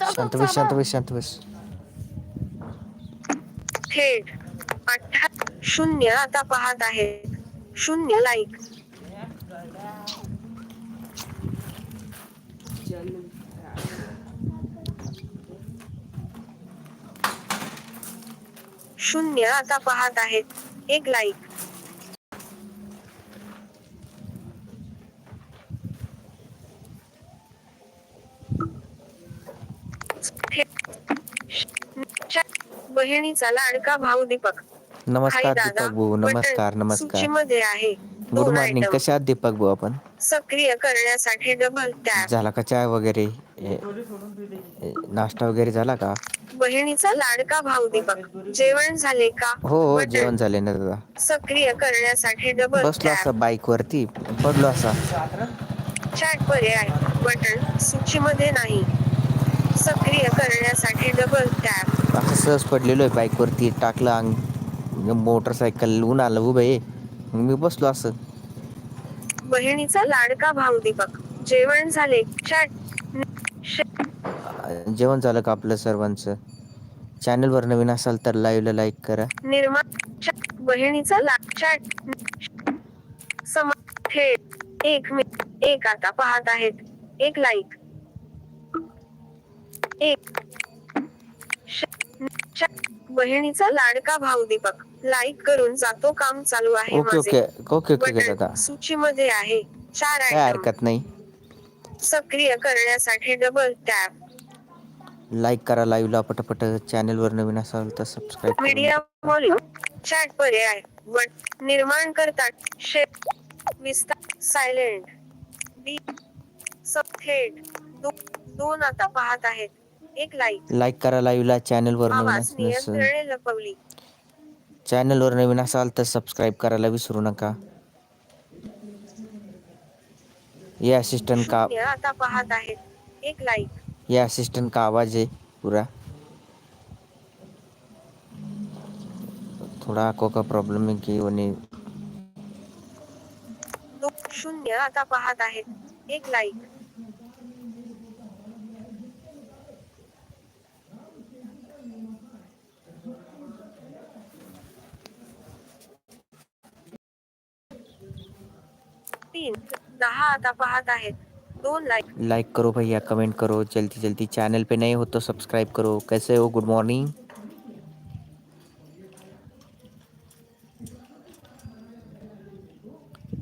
शांत बस शांत बस शांत बस. थेट अठ्ठा शून्य आता पाहत आहे. शून्य लाईक शून्य आता पाहत आहेत. एक लाईक बहिणीचा लाडका भाऊ दीपक? नमस्कार दीपक भाऊ नमस्कार नमस्कार. आहे. Good morning. कशा आहात दीपक भाऊ आपण? सक्रिय करण्यासाठी डबल टॅप झाला का चाय वगैरे? नाश्ता वगैरे झाला का? बहिणीचा लाडका भाऊ दीपक? जेवण झाले का? हो हो बटन. जेवण झाले ना दादा. सक्रिय करण्यासाठी डबल बसलो टॅप असा बाईक वरती पडलो असा. चॅट पर्याय बटन सूचीमध्ये नाही. सक्रिय करण्यासाठी डबल टॅप असं सहज पडलेलो आहे बाईक वरती. टाकलं अंग मोटरसायकल आलं. उभं आहे. मग मी बसलो असं. बहिणीचा लाडका भाऊ दीपक. जेवण झाले. चॅट. जेवण झालं का आपलं सर्वांचं? चॅनलवर नवीन असाल तर लाईव्हला लाईक करा. निर्माण चॅट. बहिणीचा ला चॅट. सम थेट एक मी एक आता पाहत आहेत. एक लाईक एक. बहिणीचा लाडका भाऊ दीपक. लाईक करून जातो काम चालू आहे ओके माझे. ओके ओके ओके दादा सूचीमध्ये आहे. चार काय आयटम हरकत नाही. सक्रिय करण्यासाठी डबल टॅप लाईक करा लाईव्हला पटपट. चॅनलवर नवीन असाल तर सबस्क्राईब मीडिया व्हॉल्यूम चॅट पर्याय बट निर्माण करतात. शे विस्तार सायलेंट बी सब थेट दो, दोन आता पाहत आहेत. एक लाईक लाईक करा लाईव्हला चॅनलवर नवीन लपवली. चॅनलवर नवीन असाल तर सबस्क्राईब करायला विसरू नका. ये असिस्टंट का आता पाहत आहेत. एक लाईक ये असिस्टंट का आवाज है पूरा. थोड़ा आंखों का प्रॉब्लम है कि उन्हें शून्य आता पाहत आहेत. एक लाईक तीन दहा आता पाहत आहेत. दोन लाईक लाइक करो भैया कमेंट करो जल्दी जल्दी. चैनल पे नए हो तो सब्सक्राइब करो. कैसे हो? गुड मॉर्निंग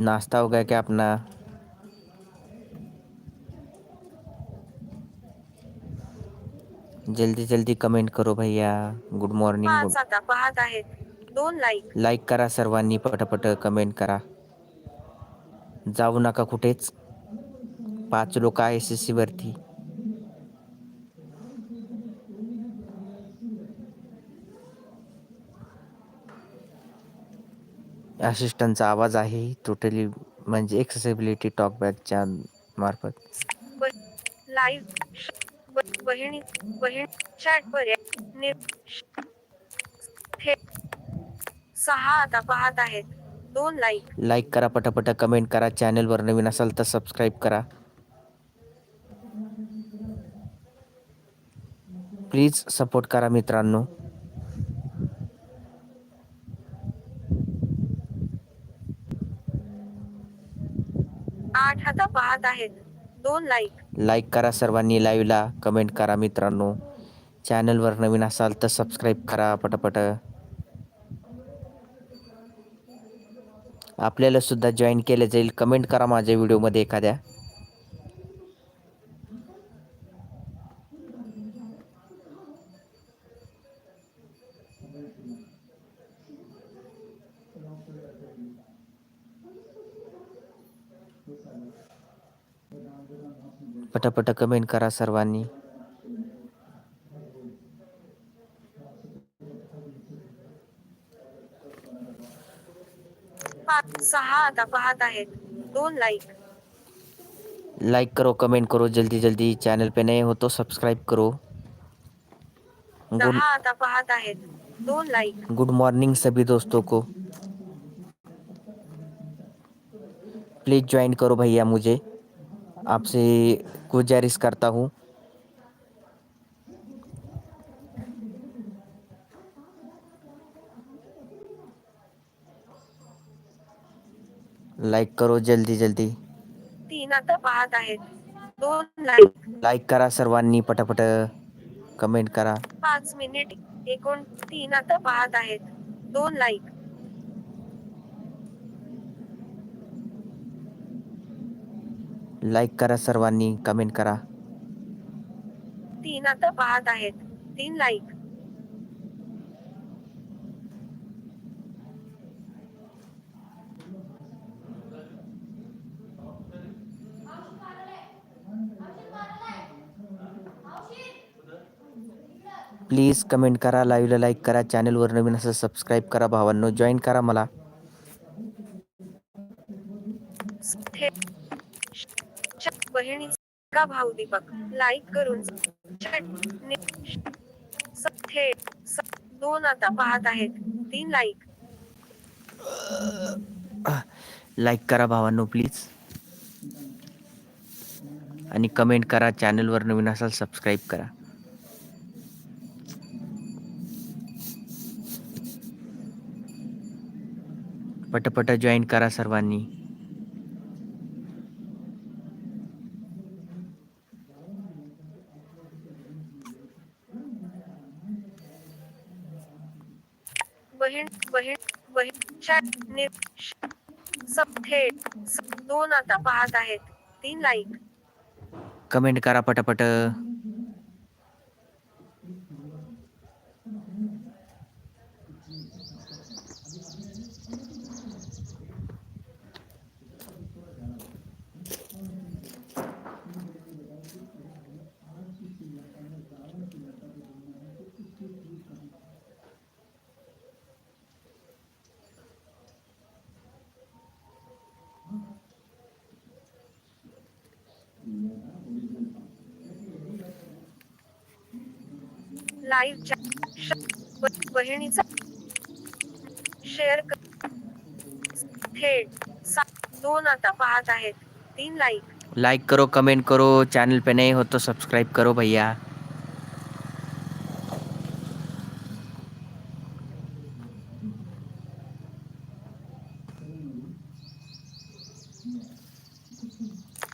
नाश्ता हो गया क्या अपना? जल्दी जल्दी कमेंट करो भैया. गुड मॉर्निंग पाच आता पाहत आहेत. दोन लाईक लाईक करा सर्वांनी पटापट कमेंट करा. जाऊ नका कुठेच. पाच लोक आहे एस एस सी वरती. असिस्टंटचा आवाज आहे टोटली म्हणजे एक्सेसिबिलिटी टॉकबॅकच्या मार्फत. लाईव्ह बहिणी बहीण चॅट पर्याय सहा आता पाहत आहेत. दोन लाईक लाईक करा पटापट कमेंट करा. चॅनलवर नवीन असाल तर सबस्क्राईब करा. प्लीज सपोर्ट करा मित्रांनो. आठ आता पाहत आहेत. दोन लाईक लाईक करा सर्वांनी लाईव्हला कमेंट करा मित्रांनो. चॅनलवर नवीन असाल तर सबस्क्राईब करा पटापट. आपल्याला सुद्धा जॉईन केलं जाईल. कमेंट करा माझ्या व्हिडिओमध्ये एखाद्या. पटापट कमेंट करा सर्वांनी. सहा आता पाहत आहेत दोन लाईक लाइक करो कमेंट करो जल्दी जल्दी. चैनल पे नए हो तो सब्सक्राइब करो. गुड आता पाहत आहेत दोन लाईक गुड मॉर्निंग सभी दोस्तों को. प्लीज़ ज्वाइन करो भैया मुझे. आपसे गुजारिश करता हूँ. लाईक करो जल्दी जल्दी. तीन आता पाहत आहेत. दोन लाईक लाईक करा सर्वांनी पटापट. कमेंट करा. पाच मिनिट एकोण तीन आता पाहत आहेत. दोन लाईक लाईक करा सर्वांनी. कमेंट करा. तीन आता पाहत आहेत. तीन लाईक प्लीज कमेंट करा लाईव्हला लाईक करा चॅनलवर नवीन असं सबस्क्राईब करा भावांनो जॉईन करा मला. बहिणीचा भाऊ दीपक लाईक करून दोन आता पाहत आहेत तीन लाईक. लाईक करा भावांनो प्लीज. आणि कमेंट करा चॅनलवर नवीन असाल सबस्क्राईब करा. पटपट जॉईन करा सर्वांनी. बहीण बहीण बहीण चॅट नि- श- स- थेट स- दोन आता पाहत आहेत. तीन लाईक कमेंट करा पटापट. लाईव्ह बहिणीचा शेअर कर. थेट दोन आता पाहत आहेत. तीन लाईक लाइक करो कमेंट करो चैनल पे नए हो तो सब्सक्राइब करो भैया.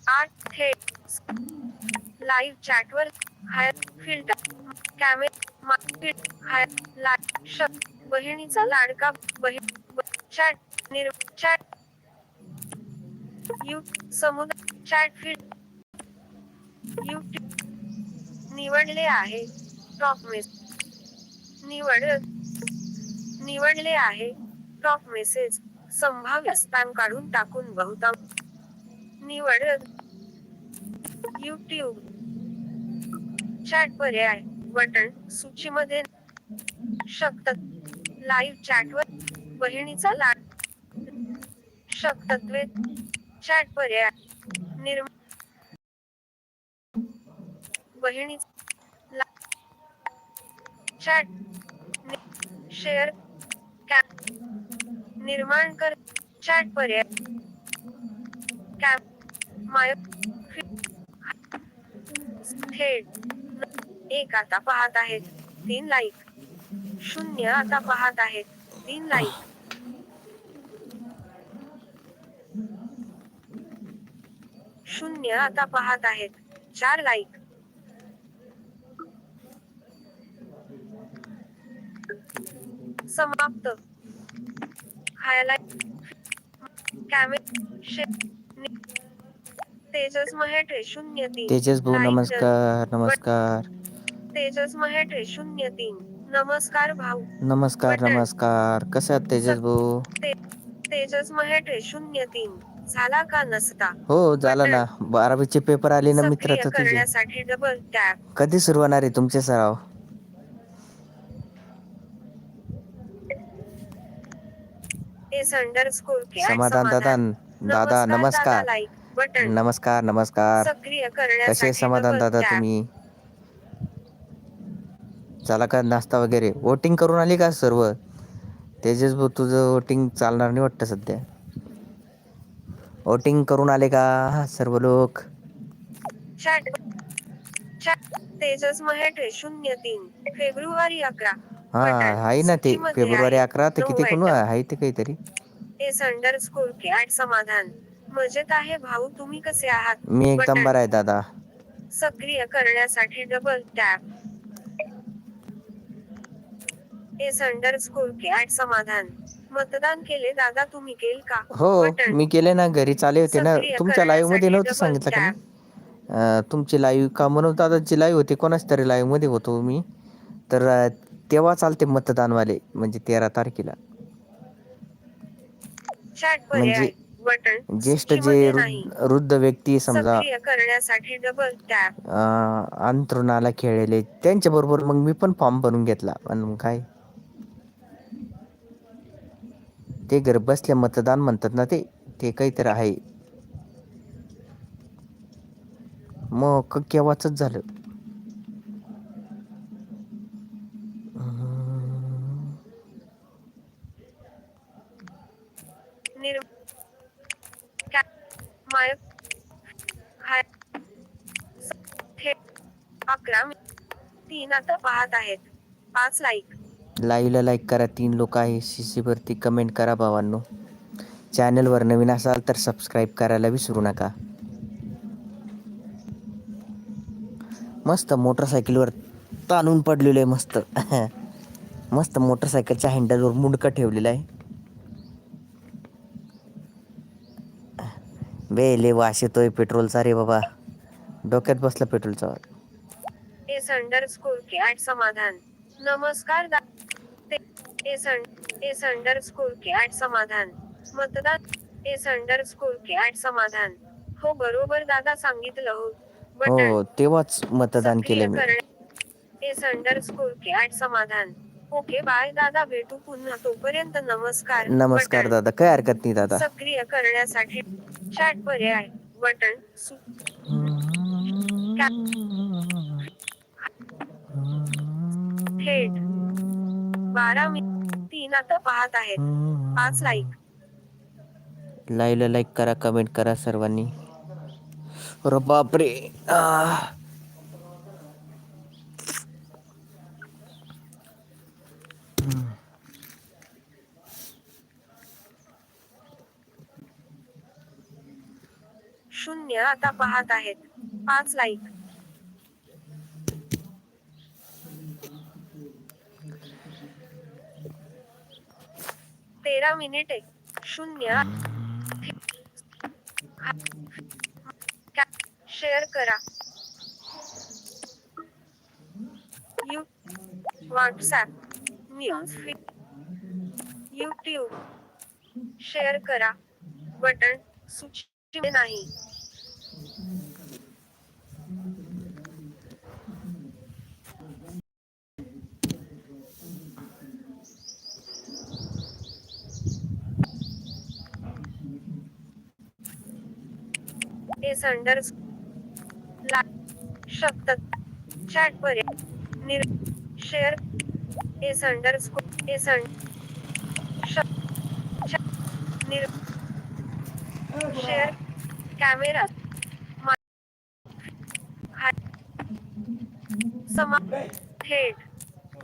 आठ थेट live चॅटवर hi filter camera hi live श बहिणीचा लाडका बहीण चॅट निर चॅट यू समुदाय चॅट फील्ड यूट्यूब निवडले आहे. टॉप मेस निवड निवडले आहे. टॉप मेसेज संभाव्य स्पॅम काढून टाकून बहुतांश. निवड यूट्यूब चॅट पर्याय. बटन सूचीमध्ये शकतात. लाईव्ह चॅटवर बहिणीचा लाड शकतत्वे चॅट पर्याय निर्म बहिणी चॅट शेअर कॅप निर्माण कर चॅट पर्याय कॅप माय थेट एक आता पाहत आहेत. तीन लाईक शून्य आता पाहत आहेत. तीन लाईक शून्य आता पाहत आहेत. चार लाईक समाप्त. हायलाइट तेजस महेट्रे शून्य तीन तेजस भाऊ नमस्कार नमस्कार तेजस महेट्रे शून्य तीन. नमस्कार भाऊ. नमस्कार बटन. नमस्कार. कसं आहात तेजस भाऊ? ते तेजस शून्य तीन. झाला का नसता? हो झालं ना. बारावीचे पेपर आले ना सक्रिय तुझे. करण्यासाठी डबल टॅप कधी सुरू होणार आहे तुमचे सराव? एस अंडरस्कोर के समाधान दादा दादा नमस्कार लाईक बटन नमस्कार नमस्कार. सक्रिय कसे समाधान double दादा tap. तुम्ही? झाला का नाश्ता वगैरे? वोटिंग करून आली का सर्व? तेजस भाऊ तुझं वोटिंग चालणार नाही वाटतं सध्या. वोटिंग करून आले का सर्व लोक? चॅट चॅट तेजस महेट्रे शून्य तीन. फेब्रुवारी अकरा. हा. आहे ना ते. फेब्रुवारी आहे. अकरा ते किती कोण. आहे ते काहीतरी. एस अंडर स्कोर समाधान. मजेत आहे भाऊ तुम्ही कसे आहात? मी एकदम बटन. बरा आहे दादा. सक्रिय करण्यासाठी double tap S underscore K आठ समाधान. मतदान केले दादा तुम्ही केल का? हो बटन. मी केले ना घरी चाले होते ना. सक्रिय तुमच्या लाईव्हमध्ये नव्हतं सांगितलं का double मी? अं, तुमची लाईव्ह का? म्हणून दादाची लाईव्ह होती कोणाच तरी लाईव्हमध्ये होतो मी. तर अं, तेव्हा चालते मतदानवाले म्हणजे तेरा तारखेला. चॅट पर्याय म्हणजे बटन. ज्येष्ठ जे नाही. वृद्ध वृद्ध व्यक्ती समजा सक्रिय करण्यासाठी डबल टॅप अं, अंथरुणाला खेळलेले त्यांच्या बरोबर मग मी पण फॉर्म भरून घेतला. पण मग काय? ते घर बसल्या मतदान म्हणतात ना ते ते काहीतरी आहे. मग केव्हाच झालं? हाय अकरा तीन आता पाहत आहेत. पाच लाईक लाईव्हला लाईक करा. तीन लोक आहे. शिशीवरती कमेंट करा भावांनो. चॅनलवर नवीन असाल तर सबस्क्राईब करायला विसरू नका. मस्त मोटरसायकलवर ताणून पडलेलं आहे मस्त. मस्त मोटरसायकलच्या हँडलवर मुंडकं ठेवलेलं आहे. बे ले वास येतोय पेट्रोलचा रे बाबा. डोक्यात बसला पेट्रोलचा. समाधान. नमस्कार S S underscore K आठ समाधान. मतदान एस अंडर स्कोर के आठ समाधान. हो बरोबर दादा सांगितलं हो. बटन. हो तेव्हाच मतदान केलं मी. एस अंडर स्कोर के आठ समाधान. ओके बाय दादा भेटू पुन्हा. तोपर्यंत नमस्कार. नमस्कार. दादा काय हरकत नाही दादा. सक्रिय करण्यासाठी चॅट पर्याय. बटन सु- थेट बारा मि तीन आता पाहत आहेत. पाच लाईक लाईव्हला लाईक करा कमेंट करा सर्वांनी. अरे बापरे. आह. शून्य आता पाहत आहेत. पाच लाईक तेरा मिनिटे शून्य। शेअर करा। यू व्हॉट्सॲप न्यूज़ यूट्यूब शेअर करा। बटन सूची नाही। एस अंडर ला शब्द चॅट पर्याय निर शेअर एस अंडर एस अं निर शेअर कॅमेरा मा- हाय- समा थेट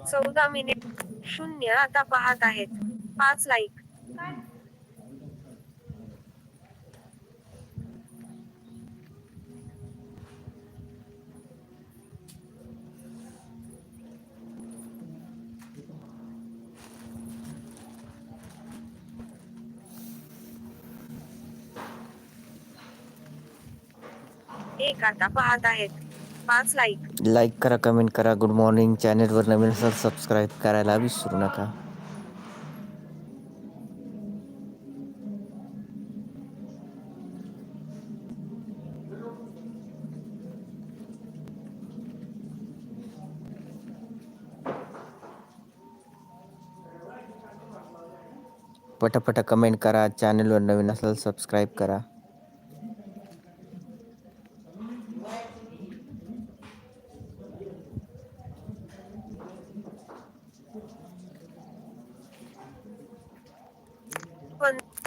चौदा मिनिट शून्य आता पाहत आहेत. पाच लाईक आता पाहत आहेत पाच लाईक लाईक करा कमेंट करा. गुड मॉर्निंग चॅनेलवर नवीन असाल सबस्क्राईब करायला विसरू नका. पटापटा कमेंट करा. चॅनलवर नवीन असाल सबस्क्राईब करा.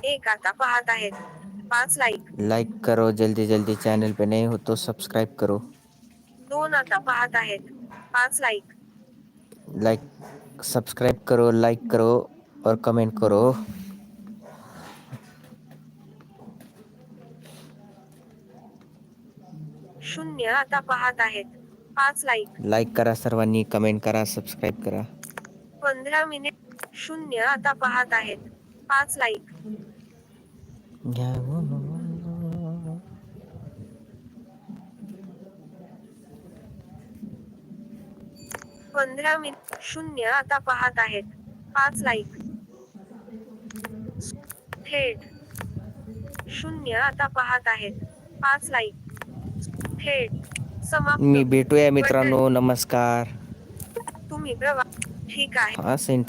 एक आता पाहत आहेत. पाच लाईक लाईक करो जल्दी जल्दी चॅनल पे नाही होतो सबस्क्राईब करो. दोन आता पाहत आहेत. पाच लाईक लाइक सबस्क्राईब करो लाइक करो और कमेंट करो. शून्य आता पाहत आहेत. पाच लाईक लाईक करा सर्वांनी कमेंट करा सबस्क्राईब करा. पंधरा मिनिट शून्य आता पाहत आहेत. पाच लाईक पंधरा मिनिट शून्य आता पाहत आहेत. पाच लाईक थेट. शून्य आता पाहत आहेत. पाच लाईक थेट. समाप्त. मी भेटूया मित्रांनो. नमस्कार. तुम्ही प्रवा ठीक आहे. हा सेंट